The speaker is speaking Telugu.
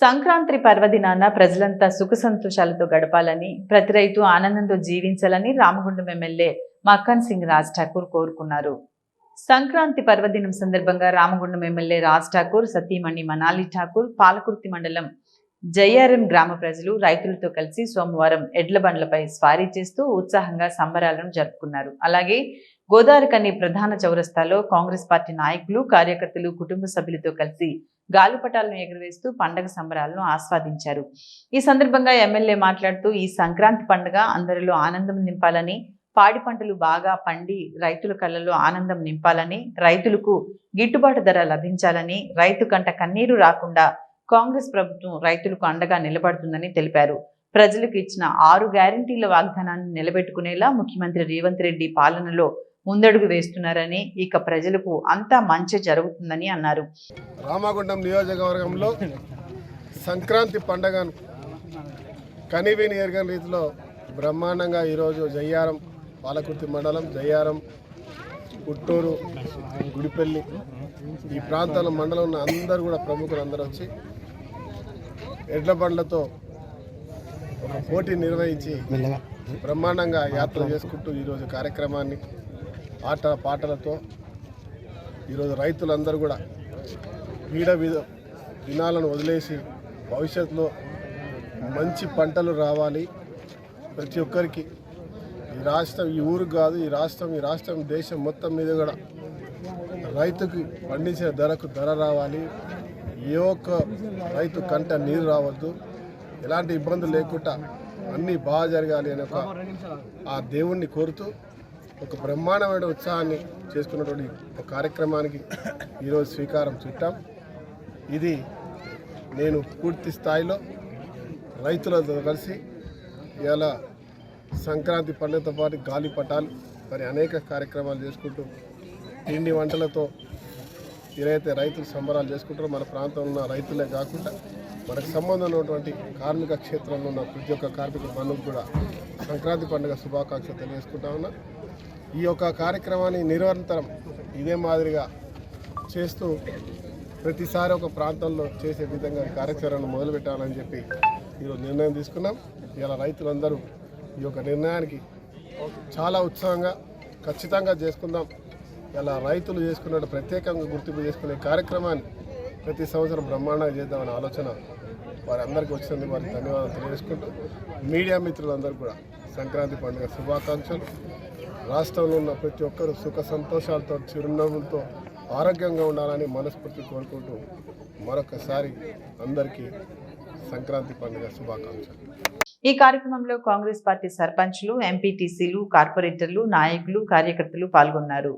సంక్రాంతి పర్వదినాన ప్రజలంతా సుఖ సంతోషాలతో గడపాలని ప్రతి రైతు ఆనందంతో జీవించాలని రామగుండం ఎమ్మెల్యే మక్కన్ సింగ్ రాజ్ ఠాకూర్ కోరుకున్నారు. సంక్రాంతి పర్వదినం సందర్భంగా రామగుండం ఎమ్మెల్యే రాజ్ ఠాకూర్ సతీమణి మనాలి ఠాకూర్ పాలకుర్తి మండలం జయారం గ్రామ ప్రజలు రైతులతో కలిసి సోమవారం ఎడ్ల బండ్లపై స్వారీ చేస్తూ ఉత్సాహంగా సంబరాలను జరుపుకున్నారు. అలాగే గోదావరికని ప్రధాన చౌరస్తాలో కాంగ్రెస్ పార్టీ నాయకులు కార్యకర్తలు కుటుంబ సభ్యులతో కలిసి గాలిపటాలను ఎగురవేస్తూ పండగ సంబరాలను ఆస్వాదించారు. ఈ సందర్భంగా ఎమ్మెల్యే మాట్లాడుతూ ఈ సంక్రాంతి పండుగ అందరిలో ఆనందం నింపాలని పాడి పంటలు బాగా పండి రైతుల కళ్ళలో ఆనందం నింపాలని రైతులకు గిట్టుబాటు ధర లభించాలని రైతు కంట కన్నీరు రాకుండా కాంగ్రెస్ ప్రభుత్వం రైతులకు అండగా నిలబడుతుందని తెలిపారు. ప్రజలకు ఇచ్చిన ఆరు గ్యారంటీల వాగ్దానాన్ని నిలబెట్టుకునేలా ముఖ్యమంత్రి రేవంత్ రెడ్డి పాలనలో ముందడుగు వేస్తున్నారని ఇక ప్రజలకు అంతా మంచి జరుగుతుందని అన్నారు. రామగుండం నియోజకవర్గంలో సంక్రాంతి పండగను కనివిని ఎరగని రీతిలో బ్రహ్మాండంగా ఈరోజు జయ్యారం పాలకుర్తి మండలం జయ్యారం పుట్టూరు గుడిపల్లి ఈ ప్రాంతాల మండలం ఉన్న అందరూ కూడా ప్రముఖులు అందరూ వచ్చి ఎడ్ల బండ్లతో పోటీ నిర్వహించి బ్రహ్మాండంగా యాత్ర చేసుకుంటూ ఈరోజు కార్యక్రమాన్ని ఆట పాటలతో ఈరోజు రైతులందరూ కూడా వీడ విధ దినాలను వదిలేసి భవిష్యత్తులో మంచి పంటలు రావాలి. ప్రతి ఒక్కరికి ఈ రాష్ట్రం ఈ ఊరు కాదు ఈ రాష్ట్రం ఈ రాష్ట్రం దేశం మొత్తం మీద కూడా రైతుకి పండించిన ధరకు ధర రావాలి. ఏ ఒక్క రైతు కంట నీరు రావద్దు. ఎలాంటి ఇబ్బందులు లేకుండా అన్నీ బాగా జరగాలి అని ఒక ఆ దేవుణ్ణి కోరుతూ ఒక బ్రహ్మాండమైన ఉత్సాహాన్ని చేసుకున్నటువంటి ఒక కార్యక్రమానికి ఈరోజు శ్రీకారం చుట్టాం. ఇది నేను పూర్తి స్థాయిలో రైతులతో కలిసి ఇలా సంక్రాంతి పండుగతో పాటు గాలిపటాలు మరి అనేక కార్యక్రమాలు చేసుకుంటూ తిండి వంటలతో ఏదైతే రైతులు సంబరాలు చేసుకుంటారో మన ప్రాంతంలో ఉన్న రైతులే కాకుండా మనకు సంబంధం ఉన్నటువంటి కార్మిక క్షేత్రంలో ఉన్న ప్రతి ఒక్క కార్మిక పనులకు కూడా సంక్రాంతి పండుగ శుభాకాంక్షలు తెలియజేసుకుంటా ఉన్నా. ఈ యొక్క కార్యక్రమాన్ని నిరంతరం ఇదే మాదిరిగా చేస్తూ ప్రతిసారి ఒక ప్రాంతంలో చేసే విధంగా కార్యాచరణ మొదలుపెట్టాలని చెప్పి ఈరోజు నిర్ణయం తీసుకున్నాం. ఇలా రైతులందరూ ఈ యొక్క నిర్ణయానికి చాలా ఉత్సాహంగా ఖచ్చితంగా చేసుకుందాం. ఇలా రైతులు చేసుకున్నట్టు ప్రత్యేకంగా గుర్తింపు చేసుకునే కార్యక్రమాన్ని ప్రతి సంవత్సరం బ్రహ్మాండంగా చేద్దామనే ఆలోచన వారందరికీ వచ్చినందుకు వారికి ధన్యవాదాలు తెలియజేసుకుంటూ మీడియా మిత్రులందరూ కూడా సంక్రాంతి పండుగ శుభాకాంక్షలు. రాష్ట్రంలో ఉన్న ప్రతి ఒక్కరూ సుఖ సంతోషాలతో చిరునవ్వులతో ఆరోగ్యంగా ఉండాలని మనస్ఫూర్తి కోరుకుంటూ మరొకసారి అందరికీ సంక్రాంతి పండుగ శుభాకాంక్షలు. ఈ కార్యక్రమంలో కాంగ్రెస్ పార్టీ సర్పంచ్లు ఎంపీటీసీలు కార్పొరేటర్లు నాయకులు కార్యకర్తలు పాల్గొన్నారు.